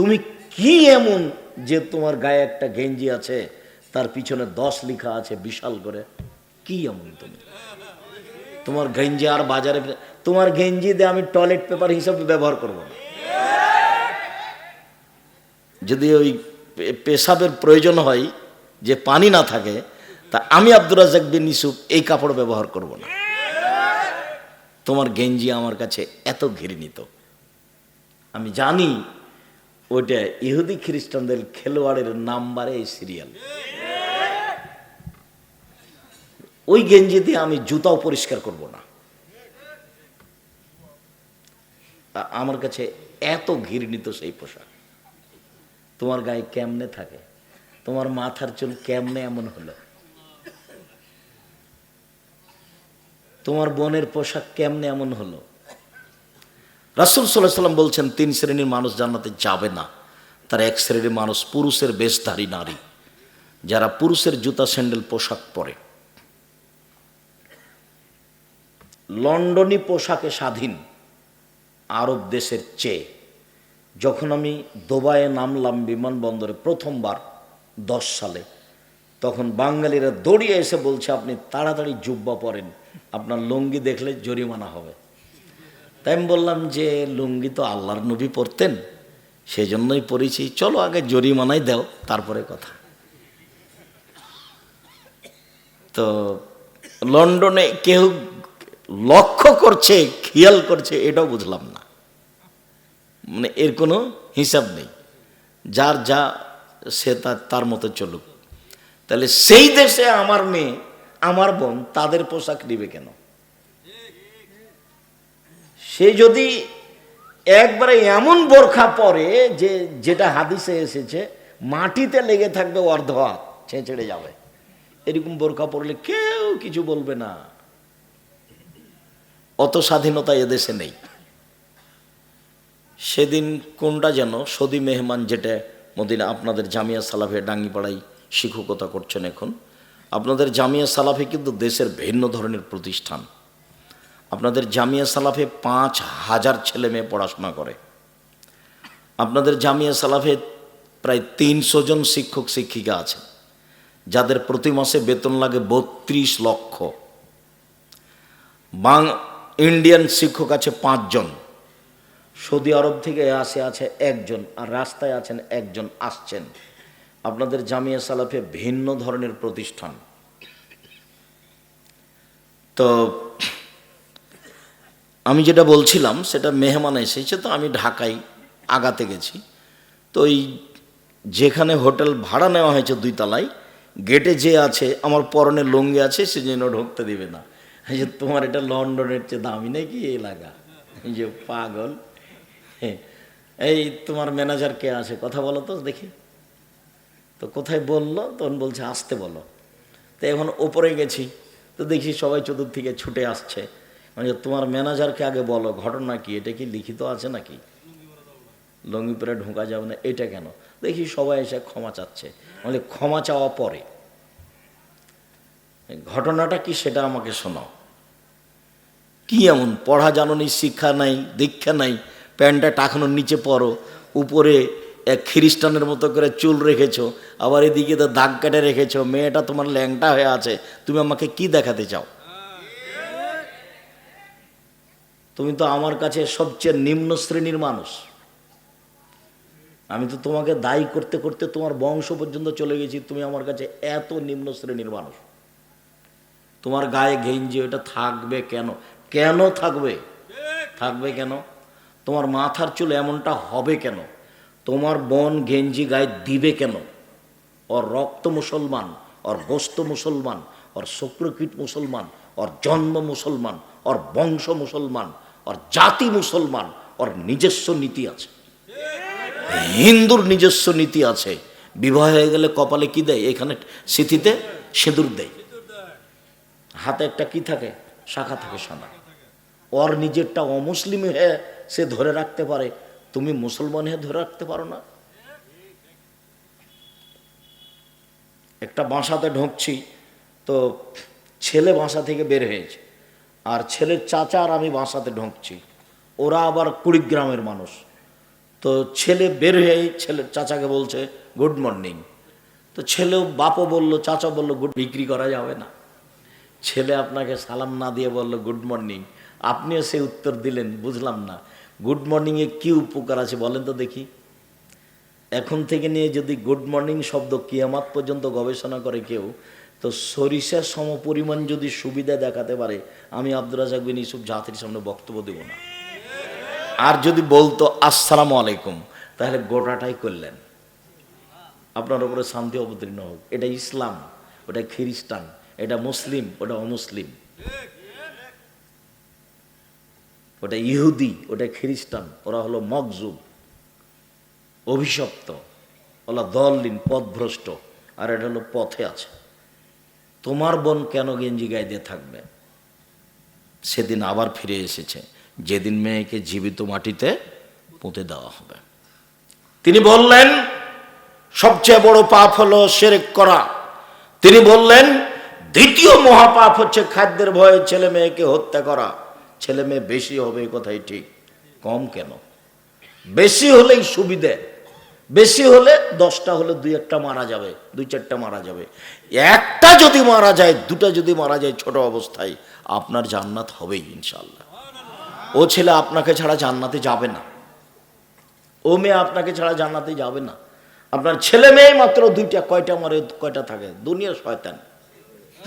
তুমি কি এমন যে তোমার গায়ে একটা গেঞ্জি আছে, তার পিছনে দশ লিখা আছে বিশাল করে? কি এমন তুমি? তোমার গেঞ্জি আর বাজারে তোমার গেঞ্জি দিয়ে আমি টয়লেট পেপার হিসাবে ব্যবহার করব না। যদি ওই পেশাবের প্রয়োজন হয়, যে পানি না থাকে, তা আমি আব্দুর বিন ইসুফ এই কাপড় ব্যবহার করব না। তোমার গেঞ্জি আমার কাছে এত ঘৃণিত। আমি জানি ওইটা ইহুদি খ্রিস্টানদের খেলোয়াড়ের নাম্বারে এই সিরিয়াল। ওই গেঞ্জি দিয়ে আমি জুতাও পরিষ্কার করব না। আমার কাছে এত ঘৃণিত সেই পোশাক। তোমার গায়ে কেমনে থাকে? তোমার মাথার চুল কেমনে এমন হলো? তোমার বোনের পোশাক কেমনে এমন হলো? রাসুল সাল্লাহ সাল্লাম বলছেন, তিন শ্রেণির মানুষ জান্নাতে যাবে না। তার এক শ্রেণির মানুষ পুরুষের বেশধারী নারী, যারা পুরুষের জুতা, স্যান্ডেল, পোশাক পরে। লন্ডনী পোশাকে স্বাধীন, আরব দেশের চেয়ে। যখন আমি দুবাইয়ে নামলাম বিমানবন্দরে প্রথমবার দশ সালে, তখন বাঙালিরা দৌড়িয়ে এসে বলছে, আপনি তাড়াতাড়ি জুব্বা পরেন, আপনার লুঙ্গি দেখলে জরিমানা হবে। তাই আমি বললাম যে, লুঙ্গি তো আল্লাহর নবী পরতেন সেই জন্যই পড়েছি চলো আগে জরিমানাই দাও, তারপরে কথা। তো লন্ডনে কেউ লক্ষ্য করছে, খেয়াল করছে, এটাও বুঝলাম না। মানে এর কোনো হিসাব নেই। যার যা, সে তার তার মতো চলুক। তাহলে সেই দেশে আমার মেয়ে, আমার বোন, তাদের পোশাক নিবে কেন? সে যদি একবারে এমন বোরখা পরে যে, যেটা হাদিসে এসেছে, মাটিতে লেগে থাকবে অর্ধ হাত ছেঁচড়ে যাবে। এরকম বোরখা পরলে কেউ কিছু বলবে না। অত স্বাধীনতা এদেশে নেই। সেদিন কোনটা যেন সদি মেহমান যেটা মদিনা, আপনাদের জামিয়া সালাফে ডাঙ্গিপাড়াই শিক্ষকতা করছেন এখন, আপনাদের জামিয়া সালাফে কিন্তু দেশের ভিন্ন ধরনের প্রতিষ্ঠান। আপনাদের জামিয়া সালাফে পাঁচ হাজার ছেলে মেয়ে পড়াশোনা করে। আপনাদের জামিয়া সালাফে প্রায় তিনশো জন শিক্ষক, শিক্ষিকা আছে। যাদের প্রতি মাসে বেতন লাগে বত্রিশ লক্ষ। বাং ইন্ডিয়ান শিক্ষক আছে পাঁচজন। সৌদি আরব থেকে আসে, আছে একজন, আর রাস্তায় আছেন একজন, আসছেন। আপনাদের জামিয়া সালাফে ভিন্ন ধরনের প্রতিষ্ঠান। তো আমি যেটা বলছিলাম, সেটা মেহমান এসেছে, তো আমি ঢাকায় আগাতে গেছি। তো ওই যেখানে হোটেল ভাড়া নেওয়া হয়েছে দুই তলায় গেটে যে আছে, আমার পরনে লুঙ্গি আছে, সে যেন ঢুকতে দেবে না। যে তোমার এটা লন্ডনের চেয়ে দামি নাকি এলাকা? যে পাগল। এই তোমার ম্যানেজার কে আছে? কথা বলো তো দেখি। তো কোথায় বলল? তখন বলছে, আসতে বলো। তো এখন ওপরে গেছি। তো দেখি সবাই চতুর্দিকে ছুটে আসছে। মানে তোমার ম্যানেজারকে আগে বলো, ঘটনা কি? এটা কি লিখিত আছে নাকি? লঙ্গি পরে ঢোকা যাবে না, এটা কেন? দেখি সবাই এসে ক্ষমা চাচ্ছে। মানে ক্ষমা চাওয়া পরে। ঘটনাটা কি সেটা আমাকে শোনাও। কি এমন? পড়া জাননি শিক্ষা নাই, দীক্ষা নাই, প্যান্টটা টাকানোর নিচে পরো, উপরে এক খ্রিস্টানের মতো করে চুল রেখেছো, আবার এদিকে তো দাগ কেটে রেখেছো, মেয়েটা তোমার ল্যাংটা হয়ে আছে, তুমি আমাকে কি দেখাতে চাও? তুমি তো আমার কাছে সবচেয়ে নিম্ন শ্রেণির মানুষ। আমি তো তোমাকে দায়ী করতে করতে তোমার বংশ পর্যন্ত চলে গেছি, তুমি আমার কাছে এত নিম্ন শ্রেণির মানুষ। তোমার গায়ে গেঞ্জি, ওটা থাকবে কেন? কেন থাকবে? থাকবে কেন? তোমার মাথার চুল এমনটা হবে কেন? তোমার বন গেঞ্জি গায়ে দিবে কেন? ওর রক্ত মুসলমান, ওর গোস্ত মুসলমান, ওর শুক্রকীট মুসলমান, ওর জন্ম মুসলমান, ওর বংশ মুসলমান ওর জাতি মুসলমান, ওর নিজস্ব নীতি আছে। হিন্দুর নিজস্ব নীতি আছে। বিবাহ হয়ে গেলে কপালে কি দেয়? এখানে স্মৃতিতে সিঁদুর দেয়। হাতে একটা কি থাকে? শাখা থাকে সাদা। ওর নিজেরটা অমুসলিম হয়ে সে ধরে রাখতে পারে। তুমি মুসলমান হয়ে ধরে রাখতে পারো না। একটা বাসাতে ঢুকছি, তো ছেলে বাসা থেকে বের হয়েছে। আর ছেলের চাচা আর আমি বাসাতে ঢুকছি। ওরা আবার কুড়িগ্রামের মানুষ। তো ছেলে বের হয়ে ছেলের চাচাকে বলছে, গুড মর্নিং। তো ছেলেও বাপও বলল, চাচা বলল, গুড বিক্রি করা যাবে না। ছেলে আপনাকে সালাম না দিয়ে বলল, গুড মর্নিং। আপনিও সে উত্তর দিলেন, বুঝলাম না। গুড মর্নিংয়ে কি উপকার আছে বলেন তো দেখি। এখন থেকে নিয়ে যদি গুড মর্নিং শব্দ কিয়ামাত পর্যন্ত গবেষণা করে কেউ তো সরিষার সম পরিমাণ যদি সুবিধা দেখাতে পারে, আমি আব্দুল রাজাক বিন ইসুফ জাতির সামনে বক্তব্য দেব না। আর যদি বলতো, আসসালামু আলাইকুম তাহলে গোটাটাই করলেন। আপনার উপরে শান্তি অবতীর্ণ হোক। এটা ইসলাম, ওটা খ্রিস্টান, এটা মুসলিম, ওটা অমুসলিম। ওটা ইহুদি, ওটা খ্রিস্টান, ওরা হলো মকজুব অভিশপ্ত ওলা দলিন পথভ্রষ্ট, আর এটা হলো পথে আছে। তোমার বোন কেন গেঞ্জি গায়ে থাকবে? সেদিন আবার ফিরে এসেছে। যেদিন মেয়েকে জীবিত মাটিতে পুঁতে দেওয়া হবে। তিনি বললেন, সবচেয়ে বড় পাপ হলো সেরেক করা। তিনি বললেন, দ্বিতীয় মহাপাপ হচ্ছে খাদ্যের ভয়ে ছেলে মেয়েকে হত্যা করা। ছেলে মেয়ে বেশি হবে কথাই ঠিক। কম কেন? বেশি হলেই সুবিধে। বেশি হলে দশটা হলে দুই একটা মারা যাবে, দুই চারটা মারা যাবে। একটা যদি মারা যায়, দুটা যদি মারা যায় ছোট অবস্থায়, আপনার জান্নাত হবেই ইনশাল্লাহ ও ছেলে আপনাকে ছাড়া জান্নাতে যাবে না। ও মেয়ে আপনাকে ছাড়া জান্নাতে যাবে না। আপনার ছেলে মেয়ে মাত্র দুইটা, কয়টা মারে, কয়টা থাকে? দুনিয়া শয়তান।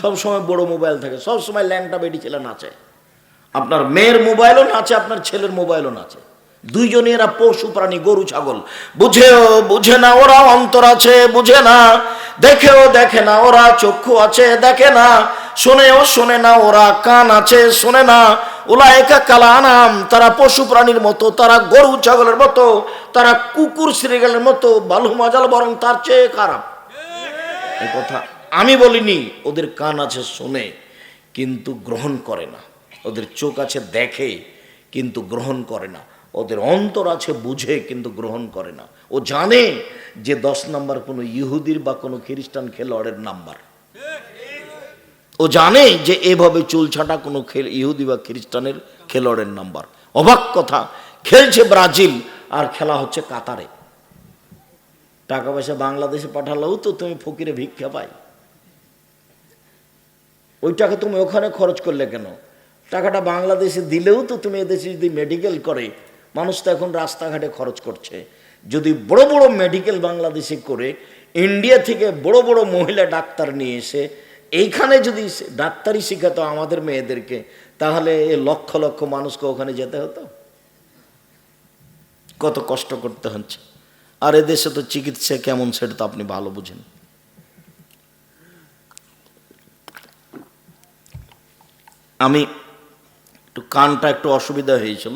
সব সময় বড় মোবাইল থাকে, সব সময় ল্যাংটা বেডি ছেলে নাচে। আপনার মেয়ের মোবাইলও নাচে, আপনার ছেলের মোবাইলও নাচে। দুইজনে এরা পশু প্রাণী, গরু, ছাগল। বুঝেও বুঝে না ওরা অন্তর আছে, বুঝে না। দেখেও দেখে না, ওরা চক্ষু আছে, দেখে না। শোনেও শোনে না, ওরা কান আছে, শোনে না। ওলা একা কালা আনাম তারা পশু প্রাণীর মতো, তারা গরু, ছাগলের মতো, তারা কুকুর শ্রীগালের মতো, বালু মাজাল বরং তার চেয়ে খারাপ। এই কথা আমি বলিনি, ওদের কান আছে শোনে, কিন্তু গ্রহণ করে না। ওদের চোখ আছে দেখে, কিন্তু গ্রহণ করে না। ওদের অন্তর আছে বুঝে, কিন্তু গ্রহণ করে না। ও জানে যে দশ নাম্বার কোনো ইহুদির বা কোনো খ্রিস্টান খেলোয়াড়ের নাম্বার। ও জানে যে এভাবে চুল ছাটা কোনো ইহুদি বা খ্রিস্টানের খেলোয়াড়ের নাম্বার। অবাক কথা, খেলছে ব্রাজিল আর খেলা হচ্ছে কাতারে। টাকা পয়সা বাংলাদেশে পাঠালেও তো তুমি ফকিরে ভিক্ষা পাই ওই টাকা তুমি ওখানে খরচ করলে কেন? টাকাটা বাংলাদেশে দিলেও তো তুমি এদেশে যদি মেডিকেল করে মানুষ তো এখন রাস্তাঘাটে খরচ করছে। যদি বড় বড় মেডিকেল বাংলাদেশে করে ইন্ডিয়া থেকে বড় বড় মহিলা ডাক্তার নিয়ে এসে এইখানে যদি ডাক্তারি শেখাতো আমাদের মেয়েদেরকে, তাহলে এ লক্ষ লক্ষ মানুষকে ওখানে যেতে হতো। কত কষ্ট করতে হচ্ছে। আর এদেশে তো চিকিৎসা কেমন সেটা তো আপনি ভালো বুঝেন। আমি একটু কানটা একটু অসুবিধা হয়েছিল।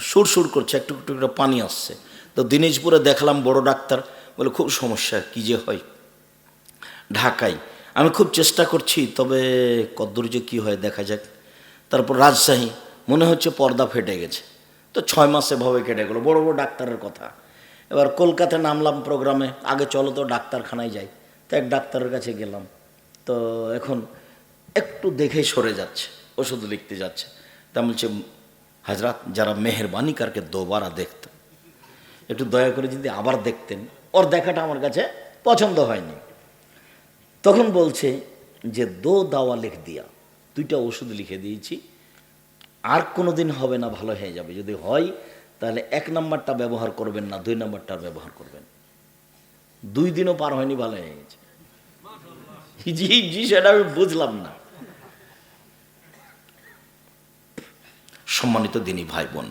সুর সুর করছে, একটু একটু একটু পানি আসছে। তো দিনাজপুরে দেখলাম বড় ডাক্তার, বলে, খুব সমস্যা, কী যে হয়? ঢাকায়। আমি খুব চেষ্টা করছি, তবে কদ্দূর যে কী হয় দেখা যাক। তারপর রাজশাহী, মনে হচ্ছে পর্দা ফেটে গেছে। তো ছয় মাস এভাবে কেটে গেলো, বড় বড় ডাক্তারের কথা। এবার কলকাতায় নামলাম প্রোগ্রামে, আগে চলো তো ডাক্তারখানায় যাই। তো এক ডাক্তারের কাছে গেলাম। তো এখন একটু দেখে সরে যাচ্ছে, ওষুধ লিখতে যাচ্ছে। তা বলছে হাজরাত যারা মেহরবানি কারকে দোবারা দেখত একটু দয়া করে যদি আবার দেখতেন, ওর দেখাটা আমার কাছে পছন্দ হয়নি। তখন বলছে যে, দো দাওয়া লিখ দিয়া, দুইটা ওষুধ লিখে দিয়েছি। আর কোনো দিন হবে না, ভালো হয়ে যাবে। যদি হয়, তাহলে এক নাম্বারটা ব্যবহার করবেন না, দুই নাম্বারটা ব্যবহার করবেন। দুই দিনও পার হয়নি, ভালো হয়ে গেছে। জি জি, সেটা আমি বুঝলাম না। সম্মানিত দিনী ভাই বোন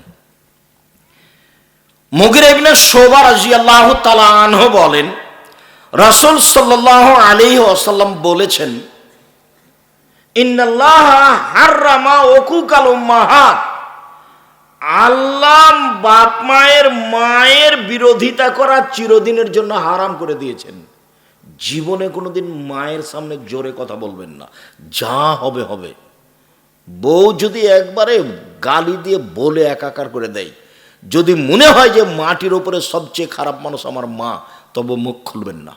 মুগির ইবনে শোভা রাজিয়াল্লাহু তাআলা আনহু বলেন, রাসূল সাল্লাল্লাহু আলাইহি ওয়াসাল্লাম বলেছেন, ইন্নাল্লাহ হাররামা উকুকাল উম্মাহাত আল্লাহ বাপ মায়ের মায়ের বিরোধিতা করা চিরদিনের জন্য হারাম করে দিয়েছেন। জীবনে কোনোদিন মায়ের সামনে জোরে কথা বলবেন না। যা হবে হবে। বউ যদি একবারে গালি দিয়ে বলে একাকার করে দেয়, যদি মনে হয় যে মাটির ওপরে সবচেয়ে খারাপ মানুষ আমার মা, তবে মুখ খুলবেন না।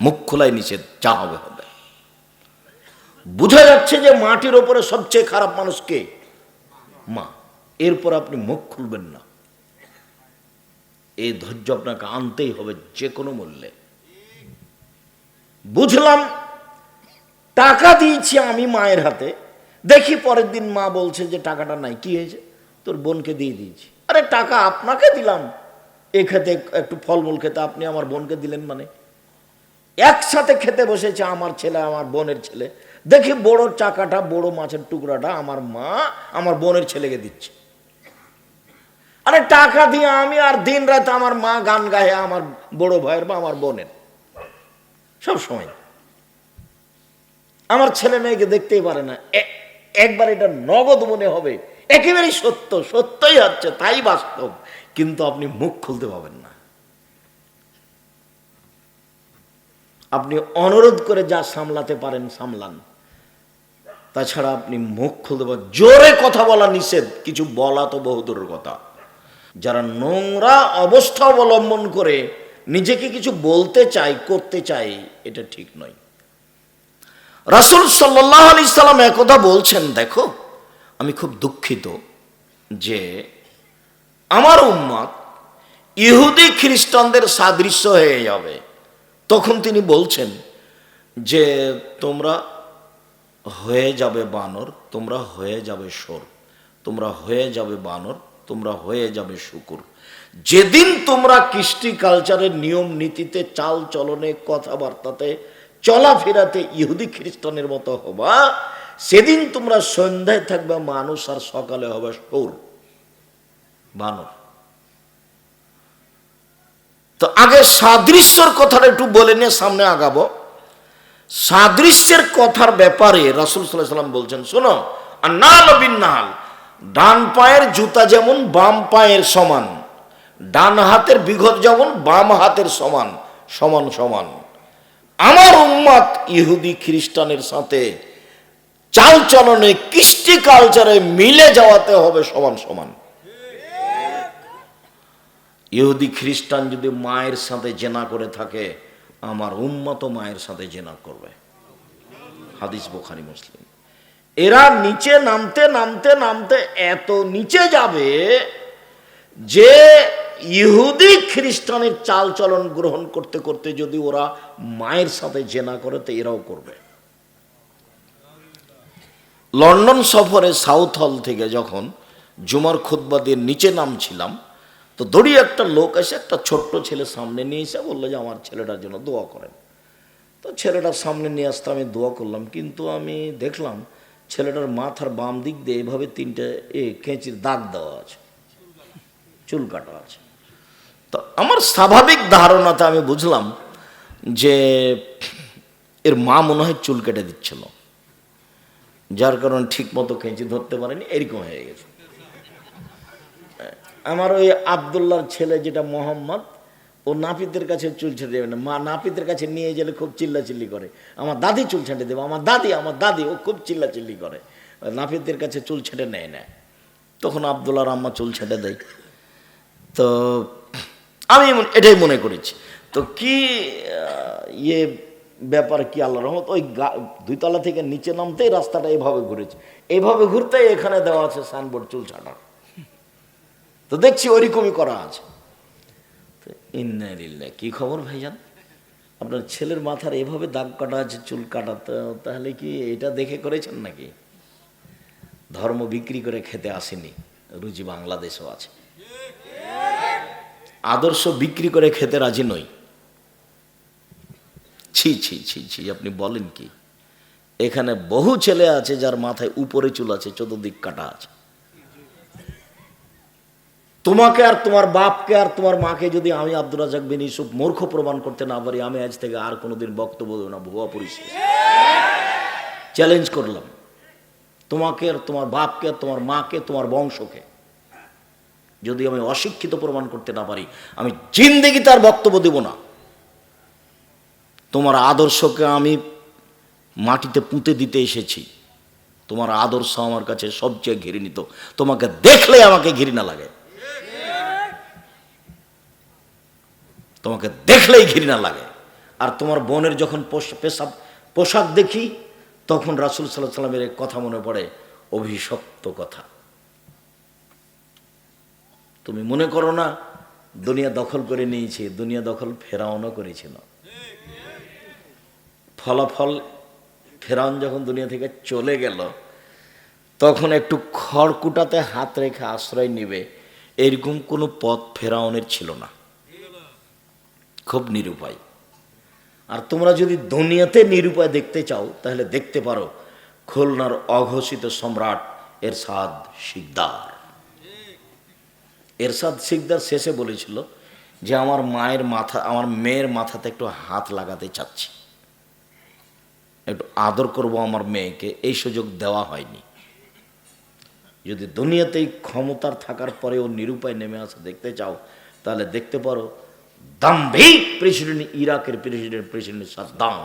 মুখ খোলাই নিষেধ, যা হবে হবে। বোঝা যাচ্ছে যে মাটির ওপরে সবচেয়ে খারাপ মানুষ কে? মা। এরপর আপনি মুখ খুলবেন না। এই ধৈর্য আপনাকে আনতেই হবে যে কোনো মূল্যে। বুঝলাম টাকা দিয়েছি আমি মায়ের হাতে। দেখি পরের দিন মা বলছে যে টাকাটা নাই, কি হয়েছে? তোর বোনকে দিয়ে দিয়েছি। আরে টাকা আপনাকে দিলাম। এ খেতে একটু ফলমূল খেতে, আপনি আমার বোনকে দিলেন মানে? একসাথে খেতে বসেছে আমার ছেলে, আমার বোনের ছেলে। দেখি বড় চাকাটা, বড় মাছের টুকরাটা আমার মা আমার বোনের ছেলেকে দিচ্ছে। আরে টাকা দিয়ে আমি আর দিন রাত আমার মা গান গায়ে, আমার বড় ভাইয়ের বা আমার বোনের। সব সময়। আমার ছেলে মেয়েকে দেখতেই পারে না। একবার এটা নগদ মনে হবে। একেবারেই সত্য, সত্যই হচ্ছে, তাই বাস্তব। কিন্তু আপনি মুখ খুলতে পাবেন না। আপনি অনুরোধ করে যা সামলাতে পারেন, সামলান। তাছাড়া আপনি মুখ খুলতে পারেন জোরে কথা বলা নিষেধ, কিছু বলা তো বহুদূরের কথা। যারা নোংরা অবস্থা অবলম্বন করে নিজেকে কিছু বলতে চাই করতে চাই এটা ঠিক নয়। রাসুল সাল্লাহ আলি সাল্লাম একথা বলছেন, দেখো, আমি খুব দুঃখিত যে আমার উম্মত ইহুদি খ্রিস্টানদের সাদৃশ্য হয়ে যাবে। তখন তিনি বলছেন যে, তোমরা হয়ে যাবে বানর, তোমরা হয়ে যাবে সোর, তোমরা হয়ে যাবে বানর, তোমরা হয়ে যাবে শুকুর। যেদিন তোমরা কৃষ্টি কালচারের নিয়ম নীতিতে চাল চলনে কথাবার্তাতে চলাফেরাতে ইহুদি খ্রিস্টানের মতো হবা, সেদিন তোমরা সন্ধ্যায় থাকবে মানুষ আর সকালে হবে সোর, বানর। তো আগে সাদৃশ্যর কথাটা একটু বলে নিয়ে সামনে আগাবো। সাদৃশ্যের কথার ব্যাপারে রাসুল সাল্লাম বলছেন, শোনো আর নাল বিন্নাল, ডান পায়ের জুতা যেমন বাম পায়ের সমান, ডান হাতের বিঘত যেমন বাম হাতের সমান সমান সমান। আমার উম্মাদ ইহুদি খ্রিস্টানের সাথে চাল চলনে, কৃষ্টি কালচারে মিলে যাওয়াতে হবে সমান সমান। ইহুদি খ্রিস্টান যদি মায়ের সাথে জেনা করে থাকে, আমার উম্মত মায়ের সাথে জেনা করবে। হাদিস বোখারি, মুসলিম। এরা নিচে নামতে নামতে নামতে এত নিচে যাবে যে ইহুদি খ্রিস্টানের চাল চলন গ্রহণ করতে করতে যদি ওরা মায়ের সাথে জেনা করে, তো এরাও করবে। লন্ডন সফরে সাউথ হল থেকে যখন জুমার খুদ্া দিয়ে নিচে নামছিলাম, তো দড়ি একটা লোক এসে একটা ছোট্ট ছেলে সামনে নিয়ে এসে বলল যে, আমার ছেলেটার জন্য দোয়া করেন। তো ছেলেটার সামনে নিয়ে আসতে আমি দোয়া করলাম, কিন্তু আমি দেখলাম ছেলেটার মাথার বাম দিক দিয়ে এভাবে তিনটে এ, কেঁচির দাগ দেওয়া আছে, চুল কাটা আছে। তো আমার স্বাভাবিক ধারণাতে আমি বুঝলাম যে এর মা মনে হয় চুল কেটে দিচ্ছিল। যার কারণে ঠিক মতো কেঁচি ধরতে পারেনি, এরকম হয়ে গেছে। আমার ওই আবদুল্লার ছেলে যেটা মোহাম্মদ, ও নাপিতের কাছে চুল ছেড়ে দেবে না। মা নাপিতের কাছে নিয়ে গেলে খুব চিল্লাচিল্লি করে। আমার দাদি চুল ছেঁটে দেবে, আমার দাদি আমার দাদি, ও খুব চিল্লাচিল্লি করে। নাপিতের কাছে চুল ছেঁটে নেয় না। তখন আবদুল্লাহর আম্মা চুল ছেঁটে দেয়। তো আমি এটাই মনে করেছি। তো কি ইয়ে ব্যাপার কি আল্লাহ রহমত? ওই দুইতলা থেকে নিচে নামতেই রাস্তাটা এভাবে ঘুরেছে। এইভাবে ঘুরতেই এখানে দেওয়া আছে সাইনবোর্ড চুল ছাটা। তো দেখছি ওইরকমই করা আছে। তো কি খবর ভাইজান? আপনার ছেলের মাথার এভাবে দাগ কাটা আছে, চুল কাটা তাহলে কি এটা দেখে করেছেন নাকি? ধর্ম বিক্রি করে খেতে আসেনি, রুজি বাংলাদেশও আছে। আদর্শ বিক্রি করে খেতে রাজি নই। ছি ছি ছি ছি, আপনি বলেন কি? এখানে বহু ছেলে আছে যার মাথায় উপরে চুল আছে, চতুর্দিক কাটা আছে। তোমাকে আর তোমার বাপকে আর তোমার মাকে যদি আমি আব্দুল রাজাক বিন ইউসুফ মূর্খ প্রমাণ করতে না পারি, আমি আজ থেকে আর কোনোদিন বক্তব্য দেবো না, ভুয়া পরিষেবা চ্যালেঞ্জ করলাম। তোমাকে আর তোমার বাপকে আর তোমার মাকে, তোমার বংশকে যদি আমি অশিক্ষিত প্রমাণ করতে না পারি, আমি জিন্দেগি তার বক্তব্য দেব না। তোমার আদর্শকে আমি মাটিতে পুঁতে দিতে এসেছি। তোমার আদর্শ আমার কাছে সবচেয়ে ঘৃণিত। তোমাকে দেখলে আমাকে ঘৃণা লাগে। তোমাকে দেখলেই ঘৃণা লাগে। আর তোমার বোনের যখন পেশাব, পোশাক দেখি, তখন রাসুল সাল্লাহ সাল্লামের কথা মনে পড়ে, অভিশপ্ত কথা। তুমি মনে করো না? দুনিয়া দখল করে নিয়েছে, দুনিয়া দখল ফেরাউনও করেছিল। ফলাফল, ফেরাউন যখন দুনিয়া থেকে চলে গেল, তখন একটু খড়কুটাতে হাত রেখে আশ্রয় নিবে, এরকম কোনো পথ ফেরাউনের ছিল না। খুব নিরুপায়। আর তোমরা যদি দুনিয়াতে নিরুপায় দেখতে চাও, তাহলে দেখতে পারো, খুলনার অঘোষিত সম্রাট এরশাদ শিকদার। এরশাদ শিকদার শেষে বলেছিল যে আমার মায়ের মাথা, আমার মেয়ের মাথাতে একটু হাত লাগাতে চাচ্ছি। একটু আদর করব আমার মেয়েকে, এই সুযোগ দেওয়া হয়নি। যদি দুনিয়াতেই ক্ষমতার থাকার পরেও নিরুপায় নেমে আসা, দেখতে চাও, তাহলে দেখতে পারো, দাম্ভিক প্রেসিডেন্ট ইরাকের প্রেসিডেন্ট প্রেসিডেন্ট সাদ্দাম।